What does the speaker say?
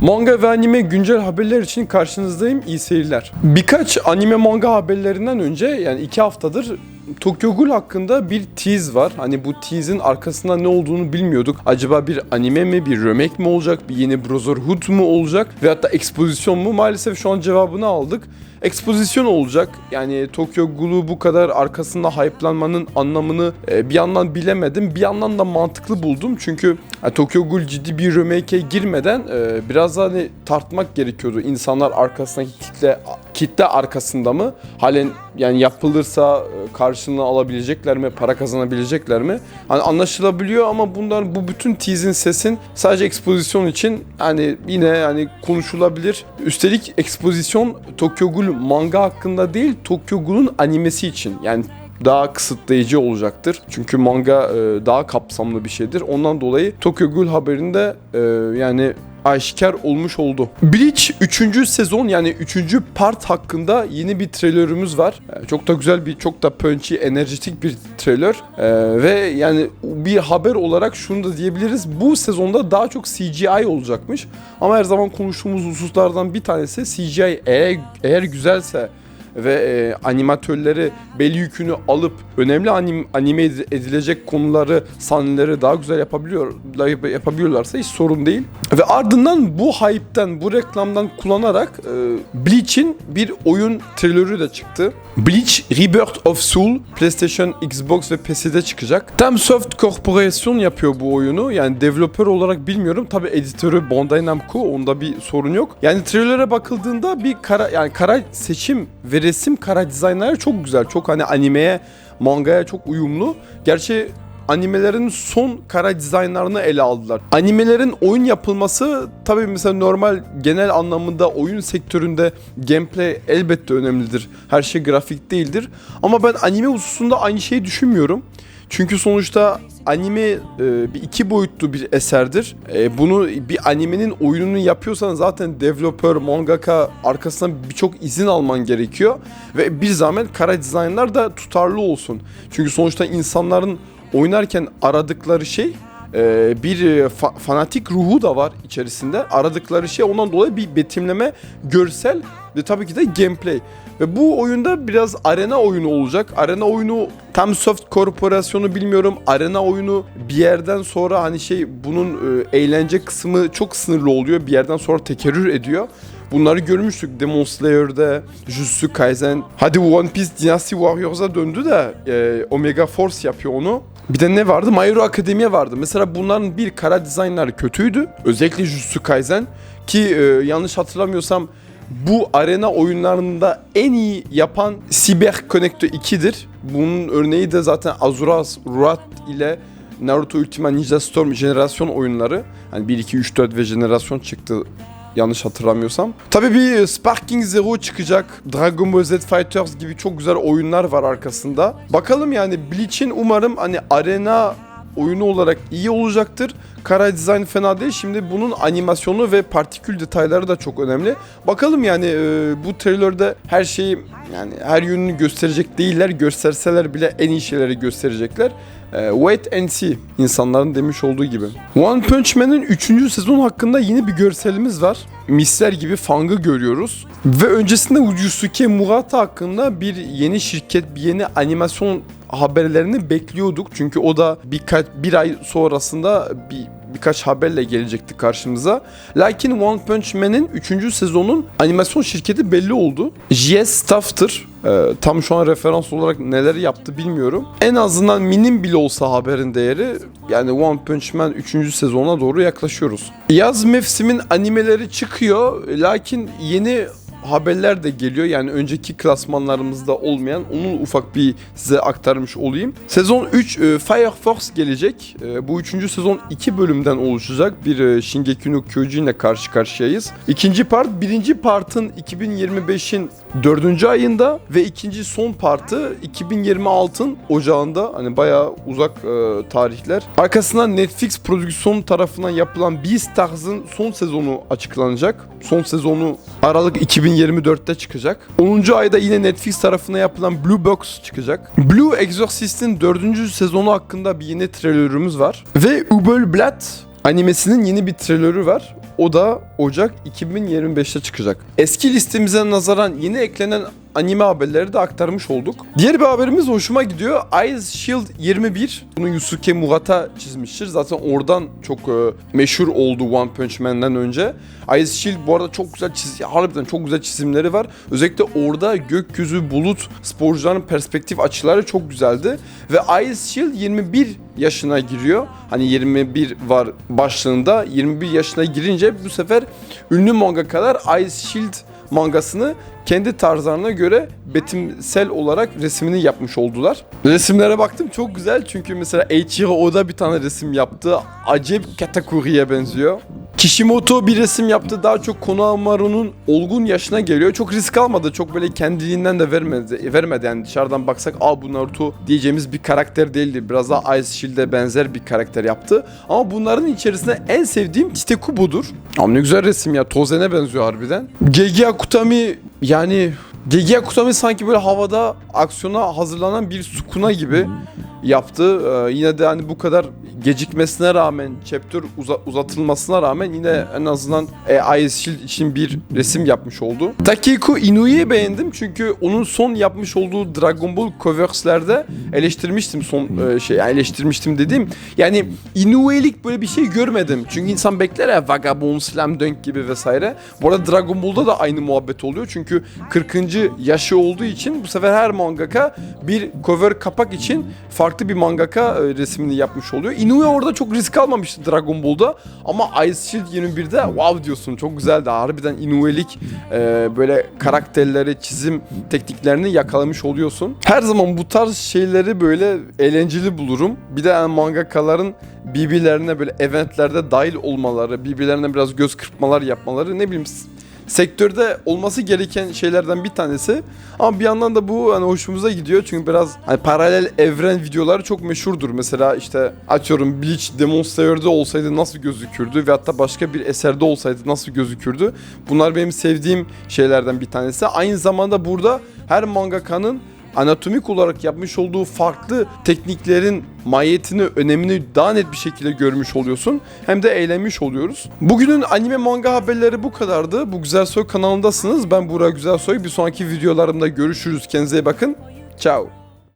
Manga ve anime güncel haberler için karşınızdayım. İyi seyirler. Birkaç anime manga haberlerinden önce yani iki haftadır Tokyo Ghoul hakkında bir tease var. Hani bu tease'in arkasında ne olduğunu bilmiyorduk. Acaba bir anime mi, bir remake mi olacak, bir yeni Brotherhood mu olacak ve hatta ekspozisyon mu? Maalesef şu an cevabını aldık. Ekspozisyon olacak. Yani Tokyo Ghoul'u bu kadar arkasında hype'lanmanın anlamını e, bir yandan bilemedim. Bir yandan da mantıklı buldum. Çünkü Tokyo Ghoul ciddi bir remake'e girmeden e, biraz daha hani tartmak gerekiyordu. İnsanlar arkasındaki kitle kitle arkasında mı? Halen yani yapılırsa e, karşılığını alabilecekler mi? Para kazanabilecekler mi? Hani anlaşılabiliyor ama bunlar bu bütün tease'in sesin sadece ekspozisyon için hani yine hani konuşulabilir. Üstelik ekspozisyon Tokyo Ghoul manga hakkında değil Tokyo Ghoul'un animesi için. Yani daha kısıtlayıcı olacaktır. Çünkü manga e, daha kapsamlı bir şeydir. Ondan dolayı Tokyo Ghoul haberinde e, yani aşikar olmuş oldu. Bleach 3. sezon yani 3. part hakkında yeni bir trailerımız var. E, Çok da güzel bir, çok da punchy, enerjitik bir trailer. E, ve yani bir haber olarak şunu da diyebiliriz. Bu sezonda daha çok CGI olacakmış. Ama her zaman konuştuğumuz hususlardan bir tanesi CGI eğer, eğer güzelse ve e, animatörleri belli yükünü alıp önemli anim, anime ed- edilecek konuları, sahneleri daha güzel yapabiliyor yapabiliyorlarsa hiç sorun değil. Ve ardından bu hype'ten, bu reklamdan kullanarak e, Bleach'in bir oyun trailerı da çıktı. Bleach Rebirth of Soul PlayStation, Xbox ve PC'de çıkacak. Temsoft Corporation yapıyor bu oyunu. Yani developer olarak bilmiyorum. Tabi editörü Bandai Namco onda bir sorun yok. Yani trailer'e bakıldığında bir kara yani kara seçim resim kara dizaynları çok güzel. Çok hani animeye, mangaya çok uyumlu. Gerçi animelerin son kara dizaynlarını ele aldılar. Animelerin oyun yapılması tabii mesela normal genel anlamında oyun sektöründe gameplay elbette önemlidir. Her şey grafik değildir. Ama ben anime hususunda aynı şeyi düşünmüyorum. Çünkü sonuçta anime e, bir iki boyutlu bir eserdir. E, bunu bir animenin oyununu yapıyorsan zaten developer, mangaka arkasından birçok izin alman gerekiyor. Ve bir zahmet kara dizaynlar da tutarlı olsun. Çünkü sonuçta insanların oynarken aradıkları şey e, bir e, fa- fanatik ruhu da var içerisinde. Aradıkları şey ondan dolayı bir betimleme, görsel ve tabii ki de gameplay. Ve bu oyunda biraz arena oyunu olacak. Arena oyunu Tamsoft Korporasyonu bilmiyorum. Arena oyunu bir yerden sonra hani şey bunun e, eğlence kısmı çok sınırlı oluyor. Bir yerden sonra tekerrür ediyor. Bunları görmüştük Demon Slayer'de, Jujutsu Kaisen. Hadi One Piece Dynasty Warriors'a döndü de e, Omega Force yapıyor onu. Bir de ne vardı? My Hero Academia vardı. Mesela bunların bir kara dizaynları kötüydü. Özellikle Jujutsu Kaisen. Ki e, yanlış hatırlamıyorsam bu arena oyunlarında en iyi yapan Cyber Connector 2'dir. Bunun örneği de zaten Azuras Ruat ile Naruto Ultima Ninja Storm jenerasyon oyunları. Hani 1, 2, 3, 4 ve jenerasyon çıktı yanlış hatırlamıyorsam. Tabii bir Sparking Zero çıkacak. Dragon Ball Z Fighters gibi çok güzel oyunlar var arkasında. Bakalım yani Bleach'in umarım hani arena oyunu olarak iyi olacaktır. Kara dizayn fena değil. Şimdi bunun animasyonu ve partikül detayları da çok önemli. Bakalım yani e, bu trailer'da her şeyi yani her yönünü gösterecek değiller. Gösterseler bile en iyi şeyleri gösterecekler. E, wait and see insanların demiş olduğu gibi. One Punch Man'in 3. sezon hakkında yeni bir görselimiz var. Misler gibi Fang'ı görüyoruz. Ve öncesinde Yusuke Murata hakkında bir yeni şirket, bir yeni animasyon haberlerini bekliyorduk. Çünkü o da birkaç bir ay sonrasında bir birkaç haberle gelecekti karşımıza. Lakin One Punch Man'in 3. sezonun animasyon şirketi belli oldu. JS Staff'tır. Ee, tam şu an referans olarak neler yaptı bilmiyorum. En azından minim bile olsa haberin değeri yani One Punch Man 3. sezona doğru yaklaşıyoruz. Yaz mevsimin animeleri çıkıyor. Lakin yeni haberler de geliyor. Yani önceki klasmanlarımızda olmayan onun ufak bir size aktarmış olayım. Sezon 3 e, Fire Force gelecek. E, bu üçüncü sezon iki bölümden oluşacak. Bir e, Shingeki no Kyojin ile karşı karşıyayız. İkinci part birinci partın 2025'in dördüncü ayında ve ikinci son partı 2026'ın ocağında. Hani bayağı uzak e, tarihler. Arkasından Netflix prodüksiyon tarafından yapılan Beastars'ın son sezonu açıklanacak. Son sezonu Aralık 2024'te çıkacak. 10. ayda yine Netflix tarafına yapılan Blue Box çıkacak. Blue Exorcist'in 4. sezonu hakkında bir yeni trailerımız var. Ve Ubel Blatt animesinin yeni bir trailerı var. O da Ocak 2025'te çıkacak. Eski listemize nazaran yeni eklenen anime haberleri de aktarmış olduk. Diğer bir haberimiz hoşuma gidiyor. Ice Shield 21. Bunu Yusuke Murata çizmiştir. Zaten oradan çok e, meşhur oldu One Punch Man'den önce. Ice Shield bu arada çok güzel çiz harbiden çok güzel çizimleri var. Özellikle orada gökyüzü, bulut, sporcuların perspektif açıları çok güzeldi. Ve Ice Shield 21 yaşına giriyor. Hani 21 var başlığında. 21 yaşına girince bu sefer ünlü mangakalar Ice Shield mangasını kendi tarzlarına göre betimsel olarak resmini yapmış oldular. Resimlere baktım çok güzel çünkü mesela Eiichiro Oda bir tane resim yaptı. Acayip Katakuri'ye benziyor. Kishimoto bir resim yaptı. Daha çok Konohamaru'nun olgun yaşına geliyor. Çok risk almadı. Çok böyle kendiliğinden de vermedi. Vermedi yani dışarıdan baksak aa bu Naruto diyeceğimiz bir karakter değildi. Biraz daha Ice Shield'e benzer bir karakter yaptı. Ama bunların içerisinde en sevdiğim Titekubu'dur. Ama ne güzel resim ya. Tozen'e benziyor harbiden. Gege Akutami yani Gege Akutami sanki böyle havada aksiyona hazırlanan bir sukuna gibi yaptı. Ee, yine de hani bu kadar gecikmesine rağmen, chapter uza- uzatılmasına rağmen yine en azından e, Ice Shield için bir resim yapmış oldu. Takiko Inui'yi beğendim çünkü onun son yapmış olduğu Dragon Ball Covers'lerde eleştirmiştim son e, şey eleştirmiştim dediğim. Yani Inui'lik böyle bir şey görmedim. Çünkü insan bekler ya Vagabond, Slam Dunk gibi vesaire. Bu arada Dragon Ball'da da aynı muhabbet oluyor. Çünkü 40. yaşı olduğu için bu sefer her mangaka bir cover kapak için farklı bir mangaka e, resmini yapmış oluyor. Inoue orada çok risk almamıştı Dragon Ball'da ama Ice Shield 21'de wow diyorsun çok güzeldi. Harbiden Inoue'lik e, böyle karakterleri, çizim tekniklerini yakalamış oluyorsun. Her zaman bu tarz şeyleri böyle eğlenceli bulurum. Bir de yani mangakaların birbirlerine böyle eventlerde dahil olmaları, birbirlerine biraz göz kırpmalar yapmaları ne bileyim sektörde olması gereken şeylerden bir tanesi. Ama bir yandan da bu hani hoşumuza gidiyor çünkü biraz hani paralel evren videoları çok meşhurdur. Mesela işte açıyorum Bleach Demon Slayer'de olsaydı nasıl gözükürdü ve hatta başka bir eserde olsaydı nasıl gözükürdü. Bunlar benim sevdiğim şeylerden bir tanesi. Aynı zamanda burada her mangakanın anatomik olarak yapmış olduğu farklı tekniklerin mahiyetini, önemini daha net bir şekilde görmüş oluyorsun. Hem de eğlenmiş oluyoruz. Bugünün anime manga haberleri bu kadardı. Bu Güzel Soy kanalındasınız. Ben Burak Güzel Soy. Bir sonraki videolarımda görüşürüz. Kendinize bakın. Ciao.